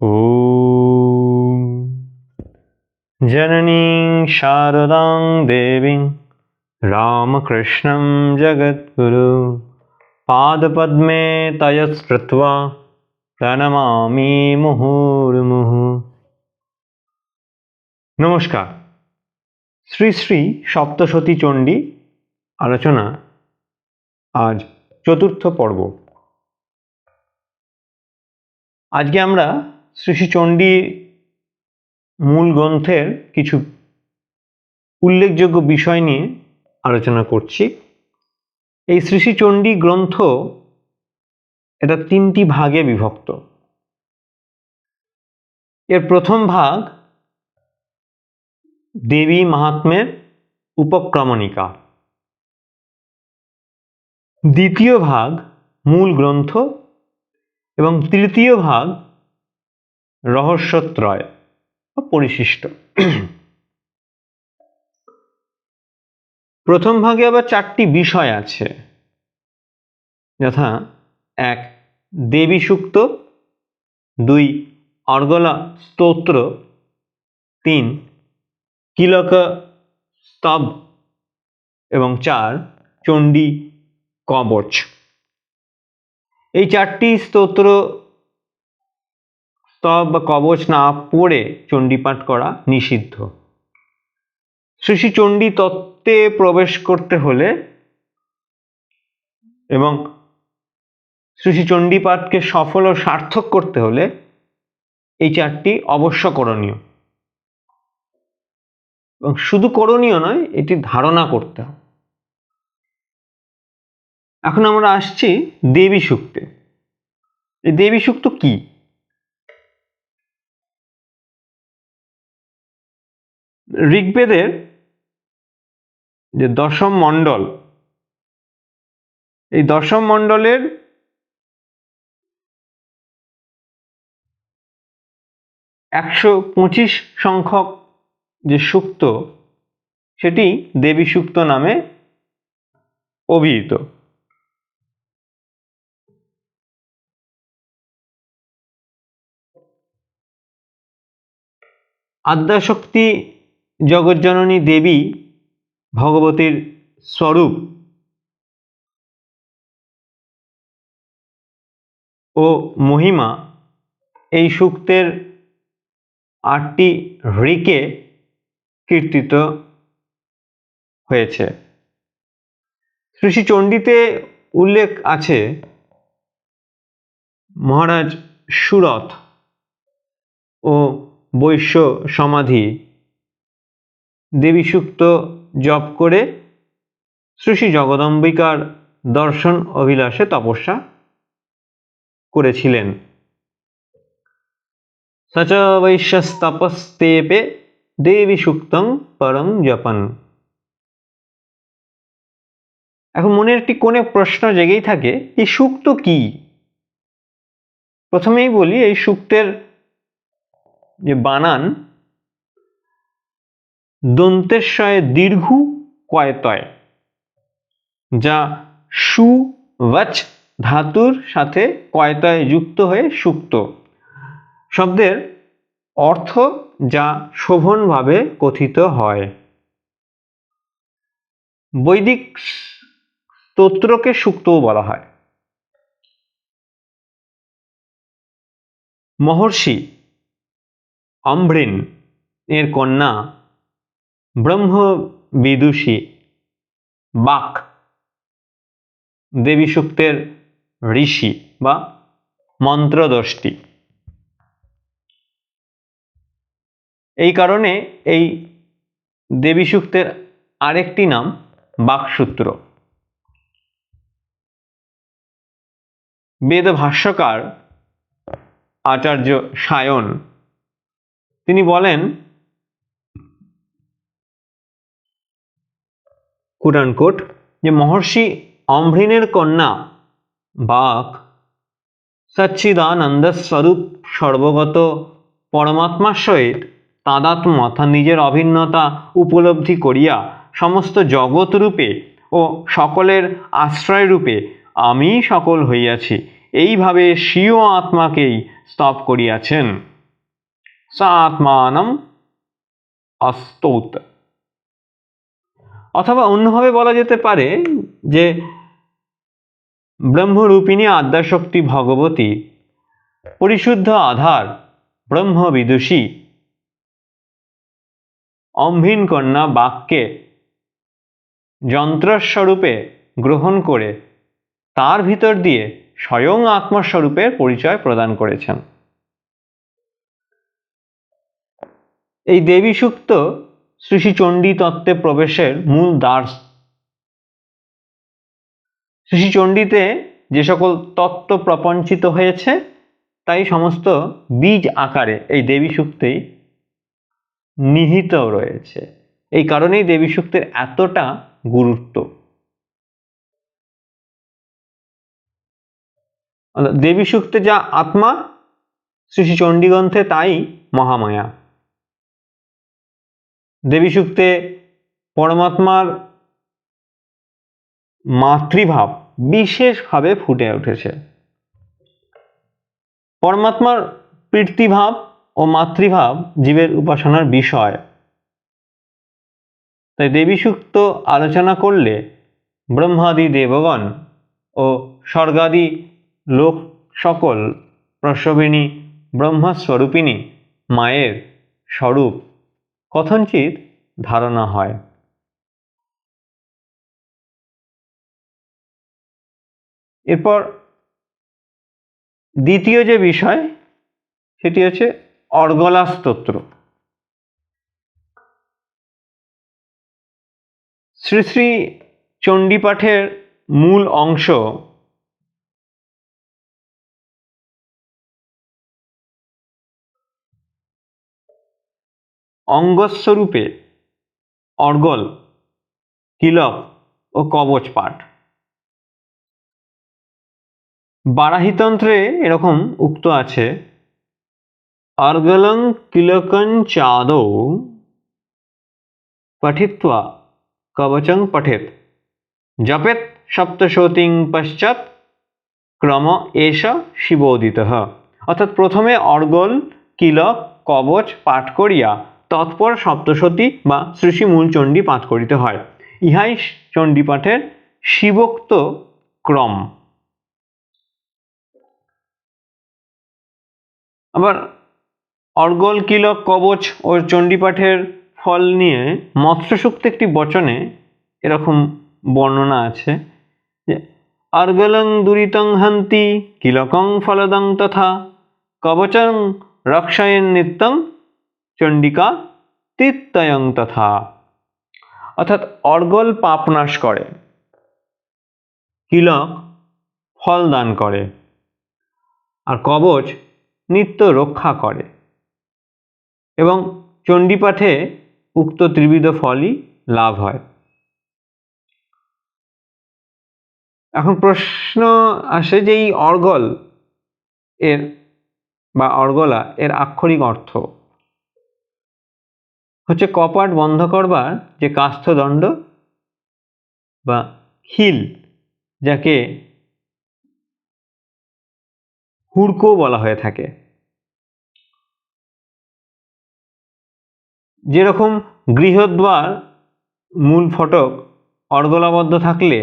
ॐ जननीं शारदां देवीं रामकृष्णं जगद्गुरु पादपद्मे तयस्कृत्वा প্রণমামি মুহুর্মুহু নমস্কার শ্রী শ্রী সপ্তশতী চণ্ডী আলোচনা আজ চতুর্থ পর্ব আজকে আমরা শ্রী শ্রী মূল গ্রন্থের কিছু উল্লেখযোগ্য বিষয় নিয়ে আলোচনা করছি। এই শ্রী শ্রী চণ্ডী গ্রন্থ এটা তিনটি ভাগে বিভক্ত। এর প্রথম ভাগ দেবী মাহাত্ম্যের উপক্রমণিকা। দ্বিতীয় ভাগ মূল গ্রন্থ এবং তৃতীয় ভাগ রহস্যত্রয় পরিশিষ্ট। প্রথম ভাগে আবার চারটি বিষয় আছে। যথা, এক দেবী সূক্ত দুই, অর্গলা স্তোত্র, তিন কিলক স্তব, এবং চার, চণ্ডী কবচ। এই চারটি স্তোত্র স্তব বা কবচ না পড়ে চণ্ডীপাঠ করা নিষিদ্ধ। শ্রী চণ্ডী তত্ত্বে প্রবেশ করতে হলে এবং শ্রী চণ্ডীপাঠকে সফল ও সার্থক করতে হলে এই চারটি অবশ্য করণীয়। এবং শুধু করণীয় নয়, এটি ধারণা করতে এখন আমরা আসছি দেবী সূক্তে। এই দেবী সূক্ত কি? ঋগ্বেদের যে দশম মণ্ডল, এই দশম মণ্ডলের একশো পঁচিশ সংখ্যক যে সুক্ত, সেটি দেবী সুক্ত নামে অভিহিত। আদ্যাশক্তি জগজ্জননী দেবী ভগবতীর স্বরূপ ও মহিমা এই সূক্তের আটটি ঋকে কীর্তিত হয়েছে। চণ্ডীতে উল্লেখ আছে, মহারাজ সুরথ ও বৈশ্য সমাধি দেবী সুক্ত জপ করে শ্রী জগদম্বিকার দর্শন অভিলাষে তপস্যা করেছিলেন। সচ বৈশ্যস্তপস্তেপে দেবী সুক্তং পরম জপন। এখন মনে একটি কোণে প্রশ্ন জেগেই থাকে, এই সুক্ত কি? প্রথমেই বলি, এই সুক্তের যে বানান দন্তেশ্বয়ে দীর্ঘ কয়তয় যা সু ওয়াচ ধাতুর সাথে কয়তয় যুক্ত হয়ে সুক্ত শব্দের অর্থ যা শোভনভাবে কথিত হয়। বৈদিক স্তোত্রকে সুক্তও বলা হয়। মহর্ষি অম্ভৃন এর কন্যা ব্রহ্ম বিদুষী বাক দেবী সূক্তের ঋষি বা মন্ত্রদষ্টি এই কারণে এই দেবী সূক্তের আরেকটি নাম বাকসূত্র। বেদ ভাষ্যকার আচার্য সায়ন, তিনি বলেন কোট যে মহর্ষি অম্ভৃণের কন্যা, বাক, সচ্চিদানন্দ স্বরূপ সর্বগত পরমাত্মার সহিত তাদাত্ম অর্থাৎ নিজের অভিন্নতা উপলব্ধি করিয়া সমস্ত জগৎ রূপে ও সকলের আশ্রয় রূপে আমি সকল হইয়াছি। এইভাবে স্বীয় আত্মাকেই স্তব করিয়াছেন। স আত্মানম অস্তৌত। অথবা অন্যভাবে বলা যেতে পারে যে ব্রহ্মরূপিণী আদ্যাশক্তি ভগবতী, পরিশুদ্ধ আধার ব্রহ্ম বিদুষী অম্ভিন কন্যা বাক্যে যন্ত্রস্বরূপে গ্রহণ করে তার ভিতর দিয়ে স্বয়ং আত্মস্বরূপের পরিচয় প্রদান করেছেন। এই দেবী সুক্ত শ্রী শ্রী তত্ত্বে প্রবেশের মূল দ্বার। শ্রী চণ্ডীতে যে সকল তত্ত্ব প্রপঞ্চিত হয়েছে, তাই সমস্ত বীজ আকারে এই দেবী সূক্তেই নিহিত রয়েছে। এই কারণেই দেবী সূক্তের এতটা গুরুত্ব। দেবী সূক্তে যা আত্মা শ্রী চণ্ডীগ্রন্থে তাই মহামায়া। দেবী সূক্তে পরমাত্মার মাতৃভাব বিশেষভাবে ফুটে উঠেছে। পরমাত্মার প্রীতিভাব ও মাতৃভাব জীবের উপাসনার বিষয়। তাই দেবী সূক্ত আলোচনা করলে ব্রহ্মাদি দেবগণ ও স্বর্গাদি লোক সকল প্রসবিনী ব্রহ্মস্বরূপিণী মায়ের স্বরূপ কথঞ্চিত ধারণা হয়। এরপর দ্বিতীয় যে বিষয়, সেটি হচ্ছে অর্গলা স্তোত্র। শ্রী শ্রী চণ্ডীপাঠের মূল অংশ অঙ্গস্বরূপে অর্গল কিলক ও কবচ পাঠ। বারাহিতন্ত্রে এরকম উক্ত আছে, অর্গলং কিলকং চাদৌ পঠিত্বা কবচং পঠেত। জপেত সপ্তশতিং পশ্চাৎ ক্রম এষ শিবোদিত। অর্থাৎ প্রথমে অর্গল কিলক কবচ পাঠ করিয়া তৎপর সপ্তশতী বা শ্রীশ্রী মূল চণ্ডী পাঠ করিতে হয়। ইহাই চণ্ডীপাঠের শিবোক্ত ক্রম। আবার অর্গল, কিলক, কবচ ও চণ্ডীপাঠের ফল নিয়ে মৎস্যসূক্ত একটি বচনে এরকম বর্ণনা আছে যে, অর্গলং দুরিতং হন্তি, কিলকং ফলদং তথা কবচং রক্ষায়ন নিত্যং চণ্ডিকা তিত্তয়ং তথা। অর্থাৎ অর্গল পাপ নাশ করে। কিলক ফল দান করে। আর কবচ নিত্য রক্ষা করে। এবং চণ্ডীপাঠে উক্ত ত্রিবিধ ফলই লাভ হয়। এখন প্রশ্ন আসে যে এই অর্গল এর বা অর্গলা এর আক্ষরিক অর্থ। হচ্ছে কপাট বন্ধ করবার যে কাস্থদণ্ড বা খিল, যাকে হুড়কো বলা হয়ে থাকে। যেরকম গৃহদ্বার, মূল ফটক অর্গলাবদ্ধ থাকলে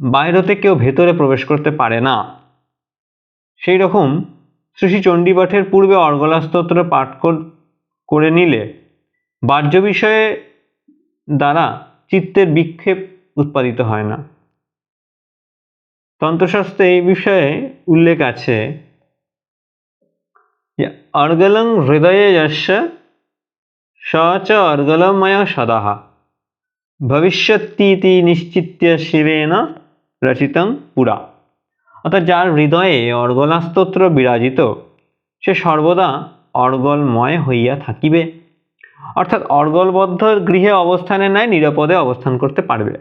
বাইরেতে কেউ ভেতরে প্রবেশ করতে পারে না। সেই রকম শ্রী শ্রী চণ্ডীপাঠের পূর্বে অর্গলা স্তোত্র পাঠ করে নিলে বাহ্য বিষয়ে দ্বারা চিত্তের বিক্ষেপ উৎপাদিত হয় না। তন্ত্রশাস্ত্রে এই বিষয়ে উল্লেখ আছে অর্গলং হৃদয়ে যস্য স চ অর্গলময় সদাহ ভবিষ্যতীতি নিশ্চিত্য শিবেন রচিতং পুরা। অর্থাৎ যার হৃদয়ে অর্গলাস্তোত্র বিরাজিত, সে সর্বদা অর্গলময় হইয়া থাকিবে। অর্থাৎ অর্গলবদ্ধ গৃহে অবস্থানে নাই, নিরাপদে অবস্থান করতে পারবে।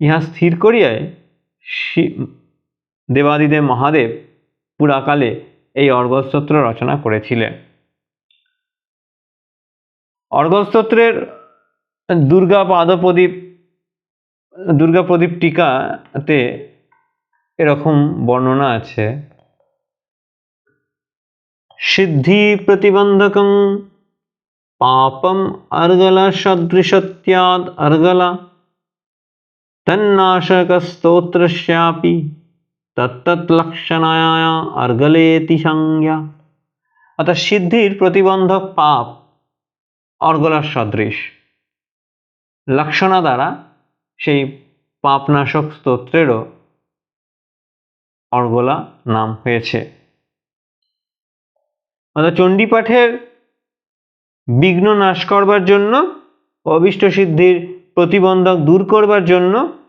ইহা স্থির করিয়ায় দেবাদিদেব মহাদেব পুরাকালে এই অর্গস্তোত্র রচনা করেছিলেন। অর্গস্তোত্রের দুর্গা পাদপ্রদীপ, দুর্গা প্রদীপ টিকাতে এরকম বর্ণনা আছে। সিদ্ধি প্রতিবন্ধক পাপম অর্গল সদৃশত্যাদ অর্গল তন্নাশক স্তোত্রস্যাপি তত্তৎলক্ষণায়া অর্গলেতি সংজ্ঞা অর্থাৎ সিদ্ধির প্রতিবন্ধক পাপ অর্গলার সদৃশ লক্ষণা দ্বারা সেই পাপনাশক স্তোত্রেরও অর্গলা নাম হয়েছে। অর্থাৎ চণ্ডীপাঠের বিঘ্ন নাশ করবার জন্য, অবিষ্ট সিদ্ধির প্রতিবন্ধক দূর করবার জন্য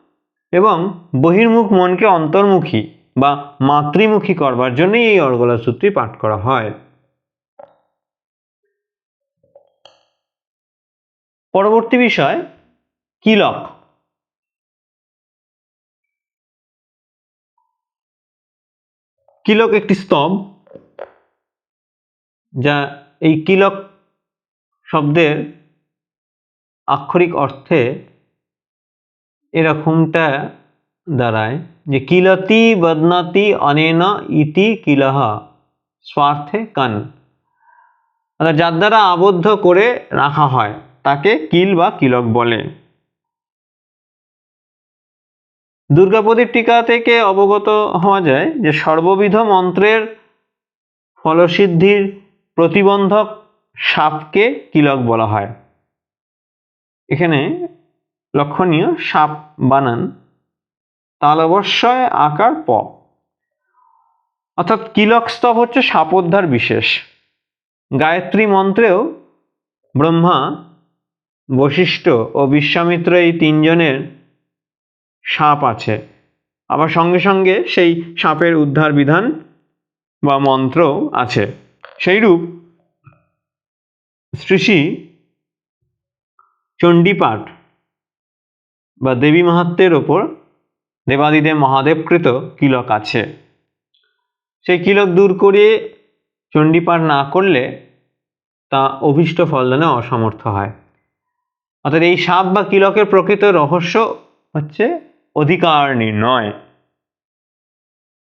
এবং বহির্মুখ মনকে অন্তর্মুখী বা মাতৃমুখী করবার জন্যই এই অর্গলা সূত্রটি পাঠ করা হয়। পরবর্তী বিষয়, কিলক। কিলক একটি স্তব। যা এই কিলক শব্দের আক্ষরিক অর্থে এরকমটা দাঁড়ায় যে কিলতি বদনাতি অনেন ইতি কিলহ, স্বার্থে কান। অর্থাৎ যার দ্বারা আবদ্ধ করে রাখা হয়, তাকে কিল বা কিলক বলে। দুর্গাপদীর টিকা থেকে অবগত হওয়া যায় যে সর্ববিধ মন্ত্রের ফলসিদ্ধির প্রতিবন্ধক সাপকে কিলক বলা হয়। এখানে লক্ষণীয় সাপ বানান তালবস্যয় আকার প। অর্থাৎ কিলক স্তব হচ্ছে সাপোদ্ধার বিশেষ। গায়ত্রী মন্ত্রেও ব্রহ্মা, বশিষ্ঠ ও বিশ্বামিত্র এই তিনজনের সাপ আছে। আবার সঙ্গে সঙ্গে সেই সাপের উদ্ধার বিধান বা মন্ত্র আছে। সেইরূপ শ্রীশ্রী চণ্ডীপাঠ বা দেবী মাহাত্মের ওপর দেবাদিদেব মহাদেবকৃত কিলক আছে। সেই কিলক দূর করে চণ্ডীপাঠ না করলে তা অভীষ্ট ফলদানে অসমর্থ হয়। অর্থাৎ এই সাপ বা কিলকের প্রকৃত রহস্য হচ্ছে অধিকার নির্ণয়।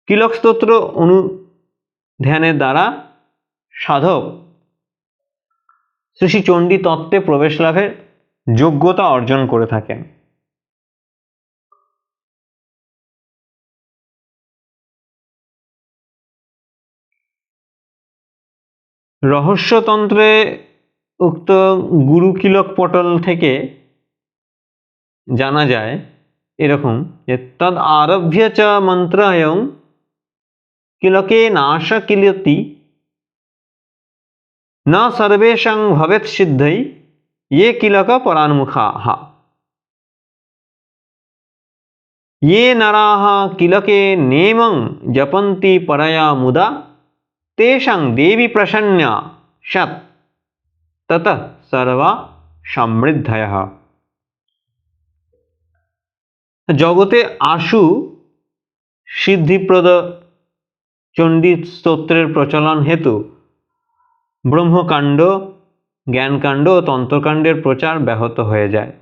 কিলক স্তোত্র অনু ধ্যানের দ্বারা সাধক। শ্রী চণ্ডী তত্ত্বে প্রবেশ লাভের যোগ্যতা অর্জন করে থাকেন। রহস্যতন্ত্রে উক্ত গুরুকিলক পটল থেকে জানা যায় এরকম যে, তদ আরভ্য চ মন্ত্রায়ং কিলকে নাশ কিলতি ন সর্বেশং ভবেৎ সিদ্ধৈ ये किलक परान्मुखाः ये नराः किलके नेमं जपन्ति परया मुदा तेषां देवी प्रसन्ना सत् ततः सर्वा সমৃদ্ধয়ः জগতে আশু সিদ্ধিপ্রদ চণ্ডী স্তোত্রের প্রচলন হেতু ব্রহ্মকাণ্ড, জ্ঞানকাণ্ড ও তন্ত্রকাণ্ডের প্রচার ব্যাহত হয়ে যায়।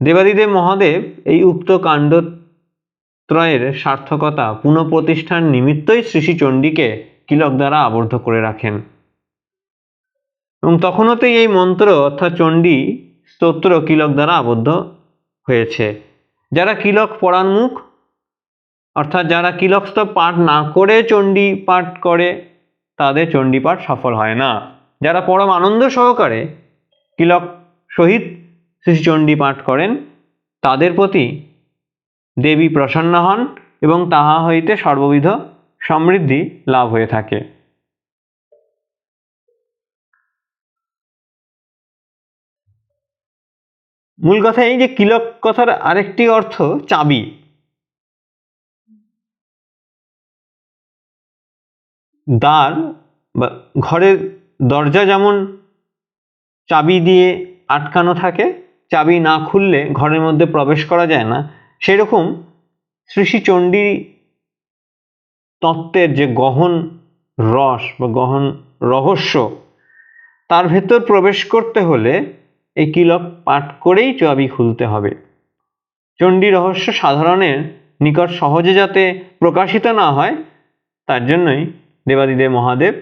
দেবাদিদেব মহাদেব এই উক্ত কাণ্ড ত্রয়ের সার্থকতা পুনঃপ্রতিষ্ঠার নিমিত্তই শ্রী শ্রী চণ্ডীকে কিলক দ্বারা আবদ্ধ করে রাখেন। এবং তখনতেই এই মন্ত্র অর্থাৎ চণ্ডী স্তোত্র কিলক দ্বারা আবদ্ধ হয়েছে। যারা কিলক পড়ানমুখ অর্থাৎ যারা কিলক স্তব পাঠ না করে চণ্ডী পাঠ করে তাদের চণ্ডীপাঠ সফল হয় না। যারা পরম আনন্দ সহকারে কিলক সহিত শ্রীচণ্ডী পাঠ করেন, তাদের প্রতি দেবী প্রসন্ন হন এবং তাহা হইতে সর্ববিধ সমৃদ্ধি লাভ হয়ে থাকে। মূল কথা এই যে কিলক কথার আরেকটি অর্থ চাবি। দ্বার বা ঘরের দরজা যেমন চাবি দিয়ে আটকানো থাকে, চাবি না খুললে ঘরের মধ্যে প্রবেশ করা যায় না, সেরকম শ্রী শ্রী চণ্ডী তত্ত্বের যে গহন রস বা গহন রহস্য, তার ভেতর প্রবেশ করতে হলে এই কিলক পাঠ করেই চাবি খুলতে হবে। চণ্ডী রহস্য সাধারণের নিকট সহজে যাতে প্রকাশিত না হয়, তার জন্যই দেবাদিদেব মহাদেব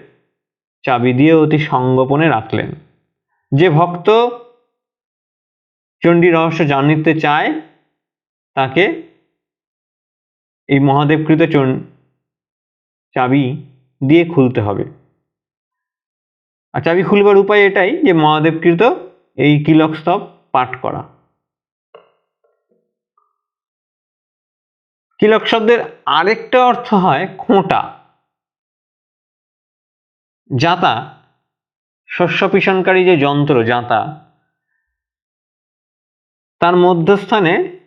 চাবি দিয়ে অতি সংগোপনে রাখলেন। যে ভক্ত চণ্ডী রহস্য জানিতে চায়, তাকে এই মহাদেবকৃত চাবি দিয়ে খুলতে হবে। আর চাবি খুলবার উপায় এটাই যে মহাদেবকৃত এই কিলক স্তব পাঠ করা। কিলক শব্দের আরেকটা অর্থ হয় খোঁটা। জাতা, শস্য পিষণকারী যে যন্ত্র জাতা, তার মধ্যস্থানে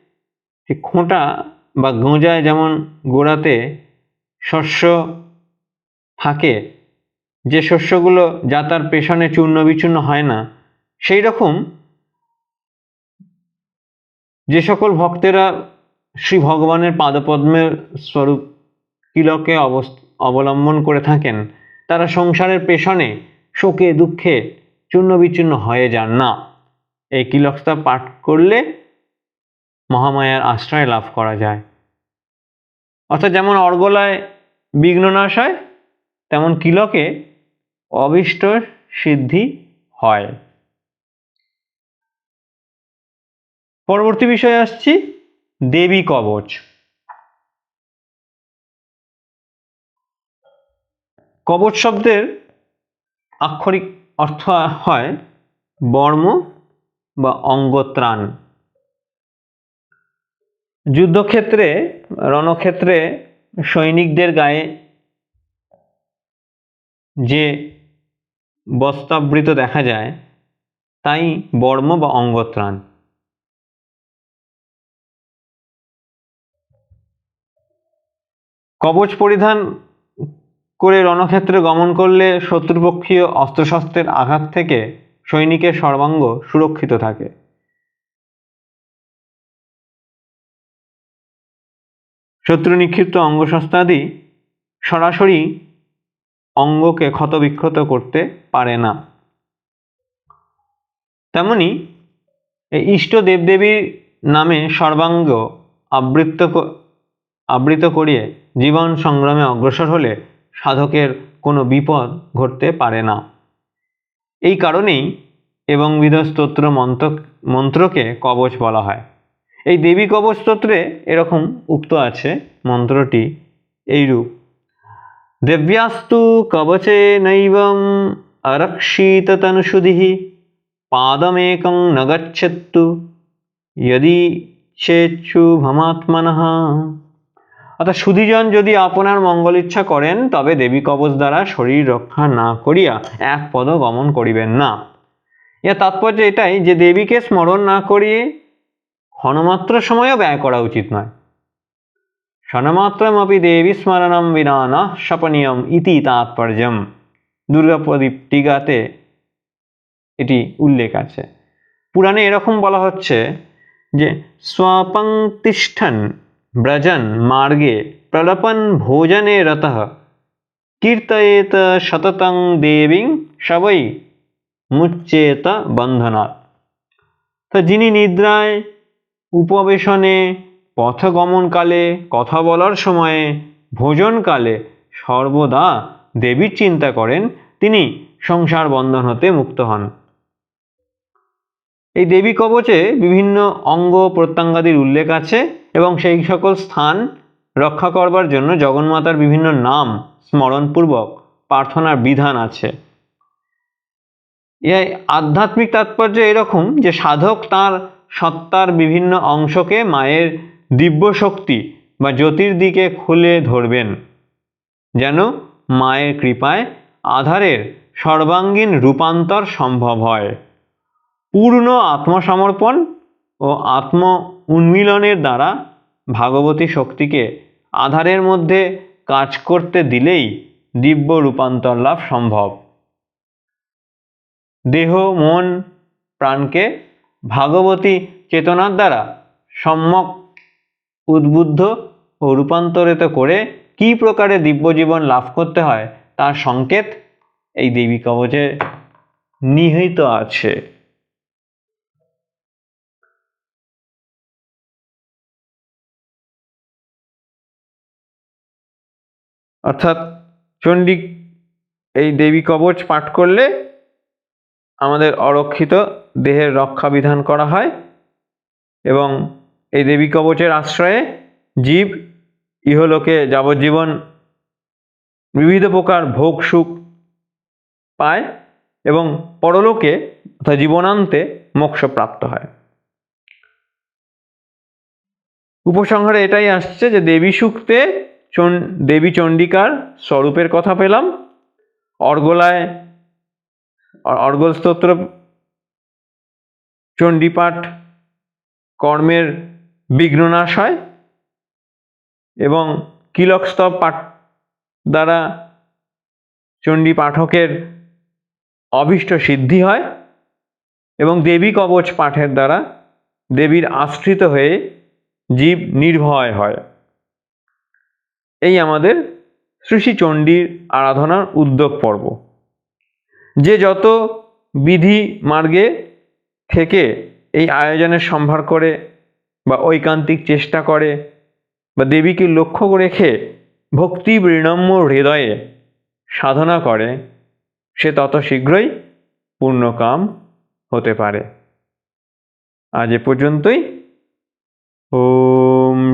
খোঁটা বা গোঁজায় যেমন গোড়াতে শস্য থাকে, যে শস্যগুলো যাতার পেছনে চূর্ণ বিচূর্ণ হয় না, সেই রকম যে সকল ভক্তেরা শ্রী ভগবানের পাদপদ্মের স্বরূপ অবস- অবলম্বন করে থাকেন তারা সংসারের পেছনে শোকে, দুঃখে চূর্ণ বিচূর্ণ হয়ে যান। না, এই কিলকটা পাঠ করলে মহামায়ার আশ্রয় লাভ করা যায়। অর্থাৎ যেমন অর্গলায় বিঘ্ননাশ হয়, তেমন কিলকে অবিষ্ট সিদ্ধি হয়। পরবর্তী বিষয়ে আসছি, দেবী কবচ। কবচ শব্দের আক্ষরিক অর্থ হয় বর্ম বা অঙ্গত্রাণ। যুদ্ধক্ষেত্রে, রণক্ষেত্রে সৈনিকদের গায়ে যে বস্তাবৃত দেখা যায়, তাই বর্ম বা অঙ্গত্রাণ। কবচ পরিধান করে রণক্ষেত্রে গমন করলে শত্রুপক্ষীয় অস্ত্রশস্ত্রের আঘাত থেকে সৈনিকের সর্বাঙ্গ সুরক্ষিত থাকে। শত্রু নিক্ষিপ্ত অঙ্গশস্ত্রাদি সরাসরি অঙ্গকে ক্ষতবিক্ষত করতে পারে না। তেমনি ইষ্ট দেবদেবীর নামে সর্বাঙ্গ আবৃত্ত আবৃত করিয়ে জীবন সংগ্রামে অগ্রসর হলে সাধকের কোনো বিপদ ঘটতে পারে না। এই কারণেই এবং বিধস্তোত্র মন্ত্র মন্ত্রকে কবচ বলা হয়। এই দেবী কবচ স্তোত্রে এরকম উক্ত আছে মন্ত্রটি এইরূপ। দেব্যাস্তু কবচে নৈবম অরক্ষিত তনুষুধিः পাদমেকং ন যদি यदि ভমাত্মনঃ অর্থাৎ সুধীজন যদি আপনার মঙ্গল ইচ্ছা করেন, তবে দেবী কবচ দ্বারা শরীর রক্ষা না করিয়া এক পদ গমন করিবেন না। এর তাৎপর্য এটাই যে দেবীকে স্মরণ না করিয়ে ক্ষণমাত্র সময়ও ব্যয় করা উচিত নয়। ক্ষণমাত্রমপি দেবী স্মরণম বিনা ন স্বপনীয়ম ইতি তাৎপর্যম। দুর্গাপ্রদীপ টিকাতে এটি উল্লেখ আছে। পুরাণে এরকম বলা হচ্ছে যে স্বপং ব্রজন মার্গে প্রলপন ভোজনে রতঃ। কীর্তয়েত সততং দেবীং সবই মুচ্চেত বন্ধনাৎ। তো যিনি নিদ্রায়, উপবেশনে, পথগমনকালে, কথা বলার সময়ে, ভোজনকালে সর্বদা দেবীর চিন্তা করেন, তিনি সংসার বন্ধন হতে মুক্ত হন। এই দেবী কবচে বিভিন্ন অঙ্গ প্রত্যঙ্গাদির উল্লেখ আছে। এবং সেই সকল স্থান রক্ষা করবার জন্য জগন্মাতার বিভিন্ন নাম স্মরণপূর্বক প্রার্থনার বিধান আছে। এর আধ্যাত্মিক তাৎপর্য এরকম যে সাধক তার সত্তার বিভিন্ন অংশকে মায়ের দিব্য শক্তি বা জ্যোতির দিকে খুলে ধরবেন, যেন মায়ের কৃপায় আধারের সর্বাঙ্গীন রূপান্তর সম্ভব হয়। পূর্ণ আত্মসমর্পণ ও আত্ম উন্মিলনের দ্বারা ভাগবতী শক্তিকে আধারের মধ্যে কাজ করতে দিলেই দিব্য রূপান্তর লাভ সম্ভব। দেহ, মন, প্রাণকে ভাগবতী চেতনার দ্বারা সম্যক উদ্বুদ্ধ ও রূপান্তরিত করে কী প্রকারে দিব্য জীবন লাভ করতে হয় তার সংকেত এই দেবী কবচে নিহিত আছে। অর্থাৎ চণ্ডী এই দেবী কবচ পাঠ করলে আমাদের অরক্ষিত দেহের রক্ষা বিধান করা হয় এবং এই দেবী কবচের আশ্রয়ে জীব, ইহলোকে যাবজ্জীবন বিবিধ প্রকার ভোগ সুখ পায় এবং পরলোকে অর্থাৎ জীবনান্তে মোক্ষ প্রাপ্ত হয়। উপসংহারে এটাই আসছে যে দেবী সূক্তে দেবী চণ্ডিকার স্বরূপের কথা পেলাম। অর্গলায় অর্গল স্তোত্র, চণ্ডীপাঠ, কর্মের বিঘ্ননাশ হয় এবং কিলক স্তব পাঠ দ্বারা চণ্ডী পাঠকের অভীষ্ট সিদ্ধি হয় এবং দেবী কবচ পাঠের দ্বারা দেবীর আশ্রিত হয়ে জীব নির্ভয় হয়। এই আমাদের শ্রী শ্রী চণ্ডীর আরাধনার উদ্যোগ পর্ব। যে যত বিধি মার্গে থেকে এই আয়োজনের সম্ভার করে বা ঐকান্তিক চেষ্টা করে বা দেবীকে লক্ষ্য রেখে ভক্তি বিনম্র হৃদয়ে সাধনা করে, সে তত শীঘ্রই পূর্ণকাম হতে পারে। আজ এ পর্যন্তই। ওম